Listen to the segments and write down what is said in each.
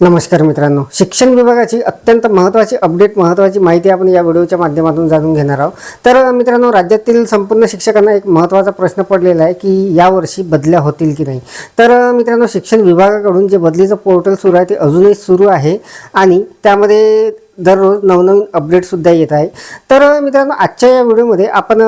नमस्कार मित्रांनो. शिक्षण विभागाची अत्यंत महत्त्वाची अपडेट महत्त्वाची माहिती आपण या व्हिडिओच्या माध्यमातून जाणून घेणार आहोत. तर मित्रांनो राज्यातील संपूर्ण शिक्षकांना एक महत्त्वाचा प्रश्न पडलेला आहे की यावर्षी बदल्या होतील की नाही? तर मित्रांनो शिक्षण विभागाकडून जे बदलीचं पोर्टल सुरू आहे ते अजूनही सुरू आहे आणि त्यामध्ये दररोज नवनवीन अपडेटसुद्धा येत आहे. तर मित्रांनो आजच्या या व्हिडिओमध्ये आपण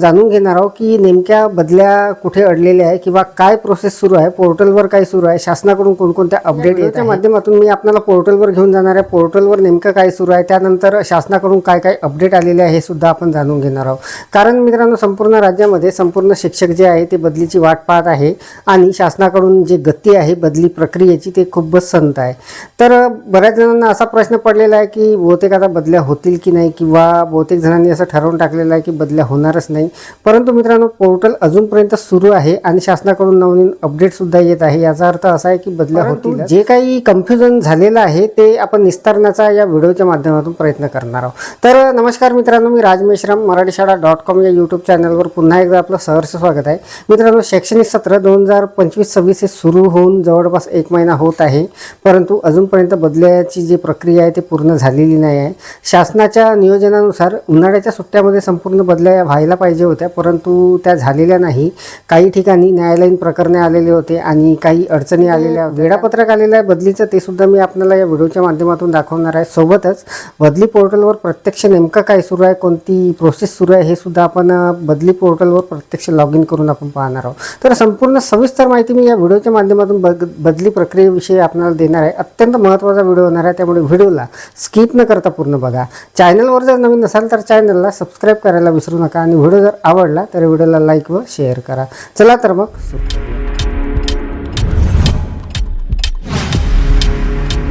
जाणून घेणार आहोत की नेमक्या बदल्या कुठे अडलेल्या आहे किंवा काय प्रोसेस सुरू आहे पोर्टलवर काय सुरू आहे शासनाकडून कोणकोणत्या अपडेट येच्या माध्यमातून मी आपल्याला पोर्टलवर घेऊन जाणार आहे. पोर्टलवर नेमकं काय सुरू आहे त्यानंतर शासनाकडून काय काय अपडेट आलेले आहे हे सुद्धा आपण जाणून घेणार आहोत. कारण मित्रांनो संपूर्ण राज्यामध्ये संपूर्ण शिक्षक जे आहे ते बदलीची वाट पाहत आहे आणि शासनाकडून जे गती आहे बदली प्रक्रियेची ते खूपच संत आहे. तर बऱ्याच जणांना असा प्रश्न पडलेला आहे की बहुतेक आता बदल्या होतील की नाही किंवा बहुतेक जणांनी असं ठरवून टाकलेलं आहे की बदल्या होणारच नाही. परंतु मित्रांनो पोर्टल अजूनपर्यंत सुरू आहे आणि शासनाकडून नवीन अपडेट सुद्धा येत आहे. याचा अर्थ असा आहे की बदल्या होतील. जे काही कन्फ्युजन झालेलं आहे ते आपण निस्तारण्याचा या व्हिडिओच्या माध्यमातून प्रयत्न करणार आहोत. तर नमस्कार मित्रांनो मी राज मेश्राम मराठी शाळा डॉट कॉम या यूट्यूब चॅनलवर पुन्हा एकदा आपलं सहर्ष स्वागत आहे. मित्रांनो शैक्षणिक सत्र दोन हजार पंचवीस सव्वीस हे सुरू होऊन जवळपास एक महिना होत आहे. परंतु अजूनपर्यंत बदल्याची जी प्रक्रिया आहे ती पूर्ण झालेली नाही आहे. शासनाच्या नियोजनानुसार उन्हाळ्याच्या सुट्ट्यामध्ये संपूर्ण बदल्या व्हायला पाहिजे होत्या परंतु त्या झालेल्या नाही. काही ठिकाणी न्यायालयीन प्रकरणे आलेले होते आणि काही अडचणी आलेल्या वेळापत्रक आलेलं आहे बदलीचं ते सुद्धा मी आपल्याला या व्हिडिओच्या माध्यमातून दाखवणार आहे. सोबतच बदली पोर्टलवर प्रत्यक्ष नेमकं काय सुरू आहे कोणती प्रोसेस सुरू आहे हे सुद्धा आपण बदली पोर्टलवर प्रत्यक्ष लॉग इन करून आपण पाहणार आहोत. तर संपूर्ण सविस्तर माहिती मी या व्हिडिओच्या माध्यमातून बदली प्रक्रियेविषयी आपल्याला देणार आहे. अत्यंत महत्त्वाचा व्हिडिओ होणार आहे त्यामुळे व्हिडिओला स्किप न करता पूर्ण बघा. चॅनलवर जर नवीन नसाल तर चॅनलला सबस्क्राईब करायला विसरू नका आणि व्हिडिओ जर आवडला तर व्हिडिओला लाईक व शेअर करा. चला तर मग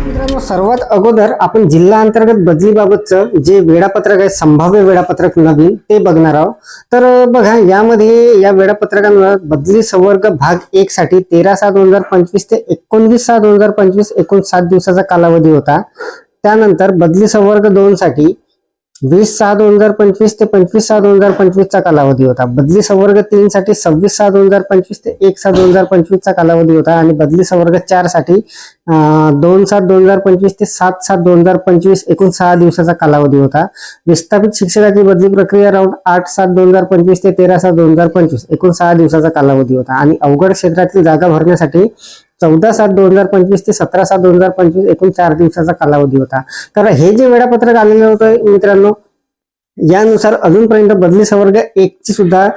मित्रांनो सर्वात अगोदर आपण जिल्हा अंतर्गत बदलीबाबतचं जे वेळापत्रक आहे संभाव्य वेळापत्रक नवीन ते बघणार आहोत. तर बघा यामध्ये या वेळापत्रकांमुळे बदली संवर्ग भाग एक साठी तेरा सहा दोन हजार पंचवीस ते एकोणवीस सहा दोन हजार पंचवीस एकूण सात दिवसाचा कालावधी होता. त्यानंतर बदली संवर्ग दोन साठी वीस सहा दोन हजार पंचवीस ते पंचवीस सहा दोन हजार पंचवीसचा कालावधी होता. बदली संवर्ग तीन साठी सव्वीस सहा दोन हजार पंचवीस ते एक सहा दोन हजार पंचवीसचा कालावधी होता आणि बदली संवर्ग चारसाठी दोन सात दोन हजार पंचवीस ते सात सात दोन हजार पंचवीस एकूण सहा दिवसाचा कालावधी होता. विस्थापित शिक्षकाची बदली प्रक्रिया राऊंड आठ सात दोन हजार पंचवीस ते तेरा सात दोन हजार पंचवीस एकूण सहा दिवसाचा कालावधी होता. आणि अवघड क्षेत्रातील जागा भरण्यासाठी चौदा सात दोन हजार पंचवीस ते सतरा सात दोन हजार पंचवीस एकूण चार दिवसाचा कालावधी होता. तर हे जे वेळापत्रक आलेलं होतं मित्रांनो यानुसार अजूनपर्यंत बदली संवर्ग एकची सुद्धा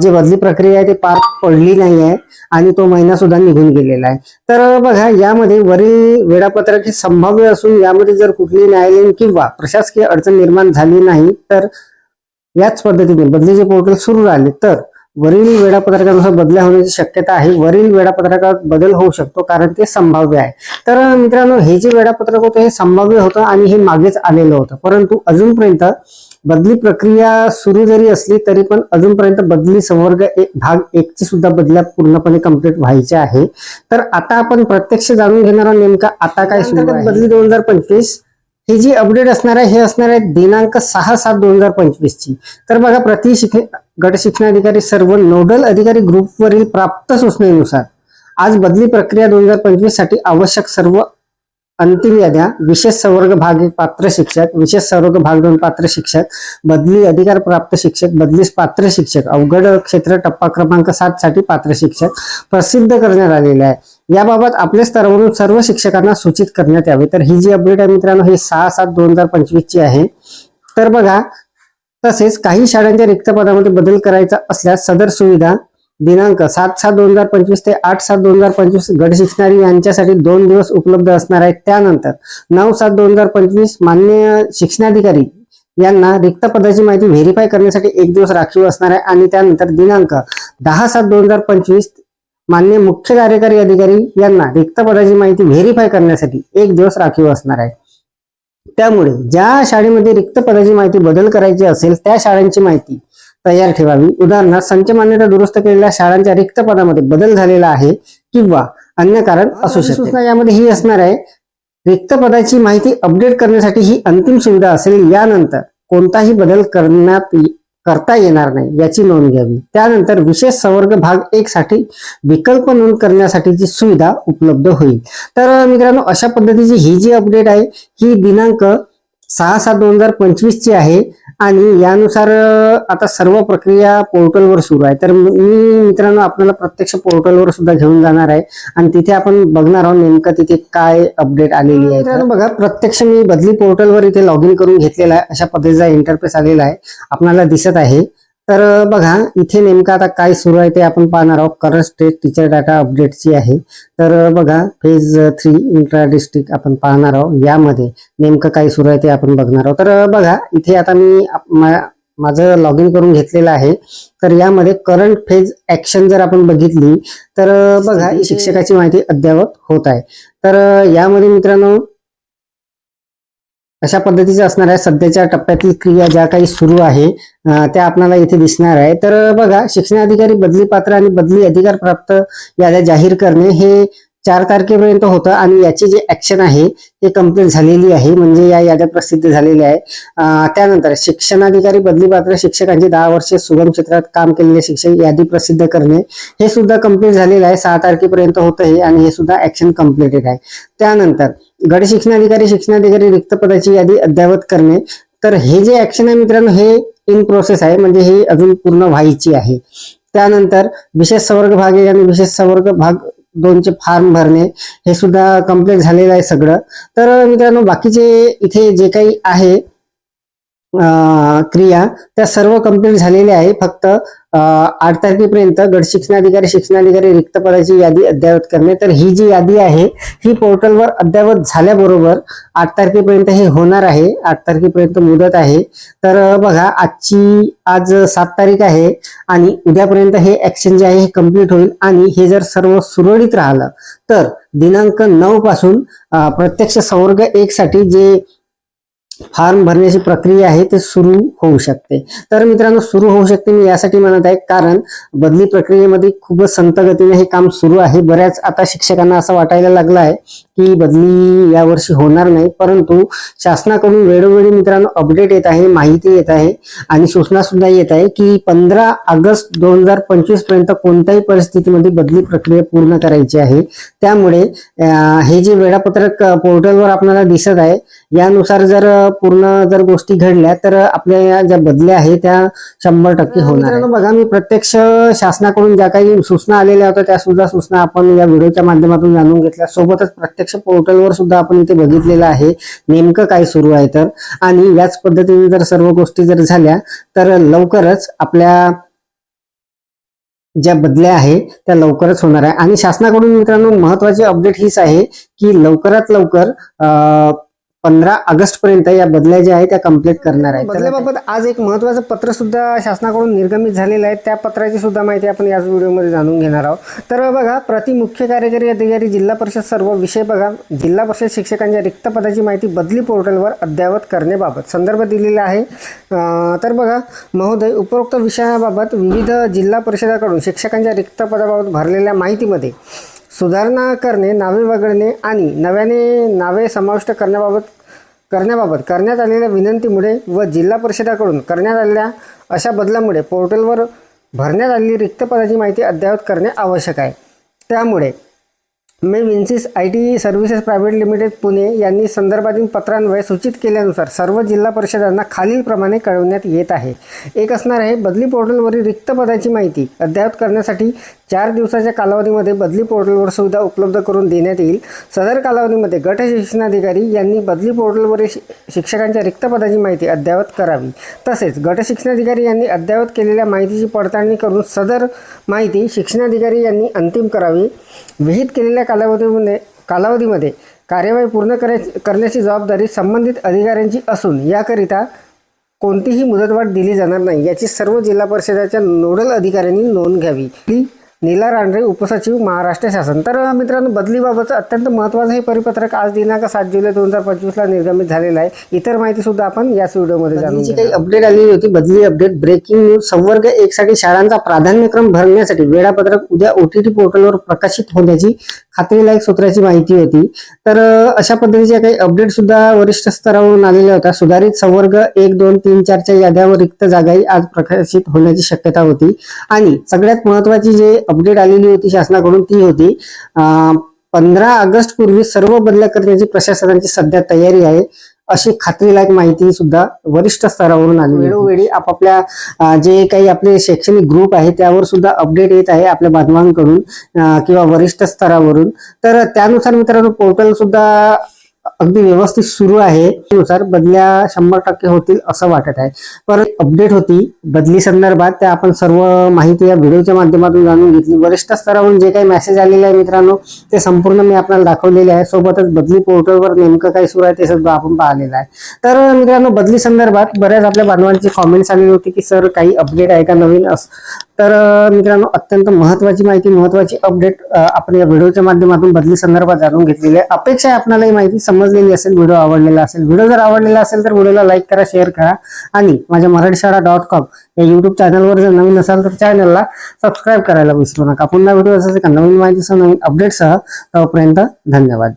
जी बदली प्रक्रिया आहे ती पार पडली नाही आहे आणि तो महिना सुद्धा निघून गेलेला आहे. तर बघा यामध्ये वरील वेळापत्रक हे संभाव्य असून यामध्ये जर कुठली न्यायालयीन किंवा प्रशासकीय अडचण निर्माण झाली नाही तर याच पद्धतीने बदलीचे पोर्टल सुरू राहिले. तर वरील वेळापत्रकानुसार बदल्या होण्याची शक्यता आहे. वरील वेळापत्रकात बदल होऊ शकतो कारण ते संभाव्य आहे. तर मित्रांनो हे जे वेळापत्रक होतं हे संभाव्य होतं आणि हे मागेच आलेलं होतं. परंतु अजूनपर्यंत बदली प्रक्रिया सुरू जरी असली तरी पण अजूनपर्यंत बदली संवर्ग एक भाग एक ची सुद्धा बदल्या पूर्णपणे कंप्लीट व्हायच्या आहे. तर आता आपण प्रत्यक्ष जाणून घेणार आहोत नेमका आता काय सुरू आहे. बदली दोन हजार पंचवीस. ही जी अपडेट असणार आहे हे असणार आहे दिनांक सहा सात दोन हजार पंचवीस ची तर बघा प्रति शिक गट शिक्षणाधिकारी सर्व नोडल अधिकारी ग्रुपवरील प्राप्त सूचनेनुसार आज बदली प्रक्रिया दोन हजार पंचवीससाठी आवश्यक सर्व अंतिम याद्या विशेष संवर्ग भाग एक पात्र शिक्षक विशेष संवर्ग भाग दोन पात्र शिक्षक बदली अधिकार प्राप्त शिक्षक बदलीस पात्र शिक्षक अवघड क्षेत्र टप्पा क्रमांक सात साठी पात्र शिक्षक प्रसिद्ध करण्यात आलेले आहे. याबाबत आपल्या स्तरावरून सर्व शिक्षकांना सूचित करण्यात यावे. तर ही जी अपडेट आहे मित्रांनो ही सहा सात दोन हजार पंचवीस ची आहे. तर बघा तसेच काही शाळांच्या रिक्त पदामध्ये बदल करायचा असल्यास सदर सुविधा दिनांक सात सात दोन हजार पंचवीस ते आठ सात दोन हजार पंचवीस गट शिक्षणारी यांच्यासाठी दोन दिवस उपलब्ध असणार आहेत. त्यानंतर नऊ सात दोन हजार पंचवीस मान्य शिक्षणाधिकारी यांना रिक्त पदाची माहिती व्हेरीफाय करण्यासाठी एक दिवस राखीव असणार आहे आणि त्यानंतर दिनांक दहा सात दोन हजार पंचवीस मान्य मुख्य कार्यकारी अधिकारी यांना रिक्त पदाची माहिती व्हेरीफाय करण्यासाठी एक दिवस राखीव असणार आहे. त्यामुळे ज्या शाळेमध्ये रिक्त पदाची माहिती बदल करायची असेल त्या शाळांची माहिती तयार ठेवावी. उदाहरणार्थ संच मान्यता दुरुस्त केलेल्या शाळांच्या रिक्त पदामध्ये बदल झालेला आहे किंवा अन्य कारण असू शकते. सूचना यामध्ये ही असणार आहे. रिक्त पदाची माहिती अपडेट करण्यासाठी ही अंतिम सुविधा असेल. यानंतर कोणताही बदल करण्यात करता येणार नाही याची नोंद घ्यावी. त्यानंतर विशेष संवर्ग भाग एक साठी विकल्प नोंद करण्यासाठीची सुविधा उपलब्ध होईल. तर मित्रांनो अशा पद्धतीची ही जी अपडेट आहे ही दिनांक सहा सात दोन हजार पंचवीस ची आहे. आणि यानुसार आता सर्व प्रक्रिया पोर्टलवर सुरू आहे. तर मी मित्रांनो आपल्याला प्रत्यक्ष पोर्टलवर सुद्धा घेऊन जाणार आहे. आणि तिथे आपण बघणार आहोत नेमकं तिथे काय अपडेट आलेली आहे. बघा प्रत्यक्ष मी बदली पोर्टलवर इथे लॉग इन करून घेतलेला आहे. अशा पद्धतीचा इंटरफेस आलेला आहे. आपल्याला दिसत आहे. तर बघा इथे नेमकं आता काय सुरू आहे ते आपण पाहणार आहोत. करंट स्टेट टीचर डाटा अपडेटची आहे. तर बघा फेज थ्री इंट्रा डिस्ट्रिक्ट आपण पाहणार आहोत. यामध्ये नेमकं काय सुरू आहे ते आपण बघणार आहोत. तर बघा इथे आता मी माझं लॉग इन करून घेतलेलं आहे. तर यामध्ये करंट फेज ऍक्शन जर आपण बघितली तर बघा शिक्षकाची माहिती अद्ययावत होत आहे. तर यामध्ये मित्रांनो अशा पद्धतीच्या असणार आहे. सध्याच्या टप्प्यातील क्रिया ज्या काही सुरू आहे त्या आपल्याला इथे दिसणार आहे. तर बघा बघा शिक्षणाधिकारी बदली पात्र आणि बदली अधिकार प्राप्त याद्या जाहीर करणे हे चार तारखेपर्यंत होतं आणि याची जे ऍक्शन आहे ते कंप्लीट झालेली आहे. म्हणजे या याद्या प्रसिद्ध झालेल्या आहे. त्यानंतर शिक्षणाधिकारी बदली पात्र शिक्षकांची दहा वर्षे सुगम क्षेत्रात काम केलेले शिक्षक यादी प्रसिद्ध करणे हे सुद्धा कंप्लीट झालेलं आहे. सहा तारखेपर्यंत होतं हे आणि हे सुद्धा ऍक्शन कम्प्लिटेड आहे. त्यानंतर गट शिक्षणाधिकारी शिक्षणाधिकारी रिक्त पदाची यादी अद्ययावत करणे. तर हे जे ऍक्शन आहे मित्रांनो हे इन प्रोसेस आहे म्हणजे हे अजून पूर्ण व्हायची आहे. त्यानंतर विशेष संवर्ग भाग एक आणि विशेष संवर्ग भाग दोनचे फॉर्म भरणे हे सुद्धा कंप्लीट झालेलं आहे सगळं. तर मित्रांनो बाकीचे इथे जे काही आहे क्रिया त्या सर्व कंप्लीट झालेल्या आहे फक्त आठ तारखेपर्यंत गट शिक्षणाधिकारी शिक्षणाधिकारी रिक्त पदाची यादी अद्ययावत करणे. तर ही जी यादी आहे ही पोर्टलवर अद्ययावत झाल्याबरोबर आठ तारखेपर्यंत हे होणार आहे. आठ तारखेपर्यंत मुदत आहे. तर बघा आजची आज सात तारीख आहे आणि उद्यापर्यंत हे ऍक्शन जे आहे हे कंप्लीट होईल आणि हे जर सर्व सुरळीत राहिलं तर दिनांक नऊ पासून प्रत्यक्ष संवर्ग एक साठी जे फॉर्म भरण्याची प्रक्रिया आहे ते सुरू होऊ शकते. तर मित्रांनो सुरू होऊ शकते मी यासाठी म्हणत आहे कारण बदली प्रक्रियेमध्ये खूपच संत गतीने हे काम सुरू आहे. बऱ्याच आता शिक्षकांना असं वाटायला लागलं आहे ही बदली यावर्षी होणार नाही. परंतु शासनाकडून वेळोवेळी मित्रांनो अपडेट येत आहे माहिती येत आहे आणि सूचना सुद्धा येत आहे की पंधरा ऑगस्ट दोन हजार पंचवीसपर्यंत कोणत्याही परिस्थितीमध्ये बदली प्रक्रिया पूर्ण करायची आहे. त्यामुळे हे जे वेळापत्रक पोर्टलवर आपल्याला दिसत आहे यानुसार जर पूर्ण जर गोष्टी घडल्या तर आपल्या या ज्या बदल्या आहेत त्या शंभर टक्के होणार बघा मी प्रत्यक्ष शासनाकडून ज्या काही सूचना आलेल्या होत्या त्या सुद्धा सूचना आपण या व्हिडिओच्या माध्यमातून जाणून घेतल्या. सोबतच प्रत्यक्ष पोर्टलवर सुद्धा आपण इथे बघितलेलं आहे. नेमकं काय सुरू आहे तर? आणि याच पद्धतीने जर सर्व गोष्टी जर झाल्या तर लवकरच आपल्या ज्या बदल्या आहे त्या लवकरच होणार आहे. आणि शासनाकडून मित्रांनो महत्वाची अपडेट हीच आहे की लवकरात लवकर पंधरा ऑगस्ट पर्यंत या बदल्या ज्या आहेत त्या कंप्लीट करणार आहे बदल्याबाबत आज एक महत्वाचं पत्र सुद्धा शासनाकडून निर्गमित झालेलं आहे. त्या पत्राची सुद्धा माहिती आपण याच व्हिडिओमध्ये जाणून घेणार आहोत. तर बघा प्रति मुख्य कार्यकारी अधिकारी जिल्हा परिषद सर्व विषय बघा. जिल्हा परिषद शिक्षकांच्या रिक्त पदाची माहिती बदली पोर्टलवर अद्ययावत करण्याबाबत संदर्भ दिलेला आहे. तर बघा महोदय उपरोक्त विषयाबाबत विविध जिल्हा परिषदाकडून शिक्षकांच्या रिक्त पदाबाबत भरलेल्या माहितीमध्ये सुधारणा करणे नावे वगळणे आणि नव्याने नावे समाविष्ट करण्याबाबत करण्याबाबत करण्यात आलेल्या विनंतीमुळे व जिल्हा परिषदाकडून करण्यात आलेल्या अशा बदलामुळे पोर्टलवर भरण्यात आलेली रिक्त पदाची माहिती अद्ययावत करणे आवश्यक आहे. त्यामुळे मे Vinsys I T services private limited Pune यांनी संदर्भातील पत्रांवर सूचित केल्यानुसार सर्व जिल्हा परिषदांना खालीलप्रमाणे कळवण्यात येत आहे. एक असणार आहे बदली पोर्टलवरील रिक्त पदाची माहिती अद्ययावत करण्यासाठी चार दिवसाच्या कालावधीमध्ये बदली पोर्टलवर सुविधा उपलब्ध करून देण्यात येईल. सदर कालावधीमध्ये गट शिक्षणाधिकारी यांनी बदली पोर्टलवरील शि- शिक्षकांच्या रिक्त पदाची माहिती अद्ययावत करावी. तसेच गट शिक्षणाधिकारी यांनी अद्ययावत केलेल्या माहितीची पडताळणी करून सदर माहिती शिक्षणाधिकारी यांनी अंतिम करावी. विहित केलेल्या कालावधीमध्ये कालावधीमध्ये कार्यवाही पूर्ण करायची करण्याची जबाबदारी संबंधित अधिकाऱ्यांची असून याकरिता कोणतीही मुदतवाढ दिली जाणार नाही. याची सर्व जिल्हा परिषदाच्या नोडल अधिकाऱ्यांनी नोंद घ्यावी. ही नीला रांढरे उपसचिव महाराष्ट्र शासन. तर मित्रांनो बदलीबाबतचं अत्यंत महत्त्वाचं हे परिपत्रक आज दिनांक सात जुलै दोन हजार पंचवीसला निर्गमित झालेलं आहे. इतर माहिती सुद्धा आपण याच व्हिडिओमध्ये जाणून. काही अपडेट आलेली होती बदली अपडेट ब्रेकिंग न्यूज संवर्ग एक साठी शाळांचा प्राधान्यक्रम भरण्यासाठी वेळापत्रक उद्या ओटीटी पोर्टलवर प्रकाशित होण्याची खात्रीलायक सूत्राची माहिती होती. तर अशा पद्धतीच्या काही अपडेट सुद्धा वरिष्ठ स्तरावरून आलेल्या होत्या. सुधारित संवर्ग एक दोन तीन चारच्या याद्यावर रिक्त जागाही आज प्रकाशित होण्याची शक्यता होती. आणि सगळ्यात महत्वाची जे अपडेट आलेली होती शासनाकडून ती होती पंधरा ऑगस्ट पूर्वी सर्व बदल्या करण्याची प्रशासनाची सध्या तयारी आहे अशी खात्रीलायक माहिती सुद्धा वरिष्ठ स्तरावरून आली वेळोवेळी आपापल्या जे काही आपले शैक्षणिक ग्रुप आहे त्यावर सुद्धा अपडेट येत आहे आपल्या बांधवांकडून किंवा वरिष्ठ स्तरावरून. तर त्यानुसार मित्रांनो पोर्टल सुद्धा अगदी व्यवस्थित सुरू आहे. त्यानुसार बदल्या शंभर टक्के होतील असं वाटत आहे. पर अपडेट होती. बदली संदर्भात त्या आपण सर्व माहिती या व्हिडिओच्या माध्यमातून जाणून घेतली. वरिष्ठ स्तरावरून जे काही मेसेज आलेले आहे मित्रांनो ते संपूर्ण मी आपल्याला दाखवलेले आहे. सोबतच बदली पोर्टलवर नेमकं काय सुरू आहे ते सुद्धा आपण पाहिलेलं आहे. तर मित्रांनो बदली संदर्भात बऱ्याच आपल्या बांधवांची कॉमेंट्स आलेली होती की सर काही अपडेट आहे का नवीन? अस तर मित्रांनो अत्यंत महत्वाची माहिती महत्वाची अपडेट आपण या व्हिडिओच्या माध्यमातून बदली संदर्भात जाणून घेतलेली आहे. अपेक्षा आहे आपल्याला ही माहिती समजलेली असेल व्हिडिओ आवडलेला असेल. व्हिडिओ जर आवडलेला असेल तर व्हिडिओला लाईक करा शेअर करा. आणि माझ्या मराठी शाळा डॉट कॉम या युट्यूब चॅनलवर जर नवीन असाल तर चॅनलला सबस्क्राईब करायला विसरू नका. पुन्हा व्हिडिओ असेल का नवीन माहितीसह नवीन अपडेटसह तोपर्यंत धन्यवाद.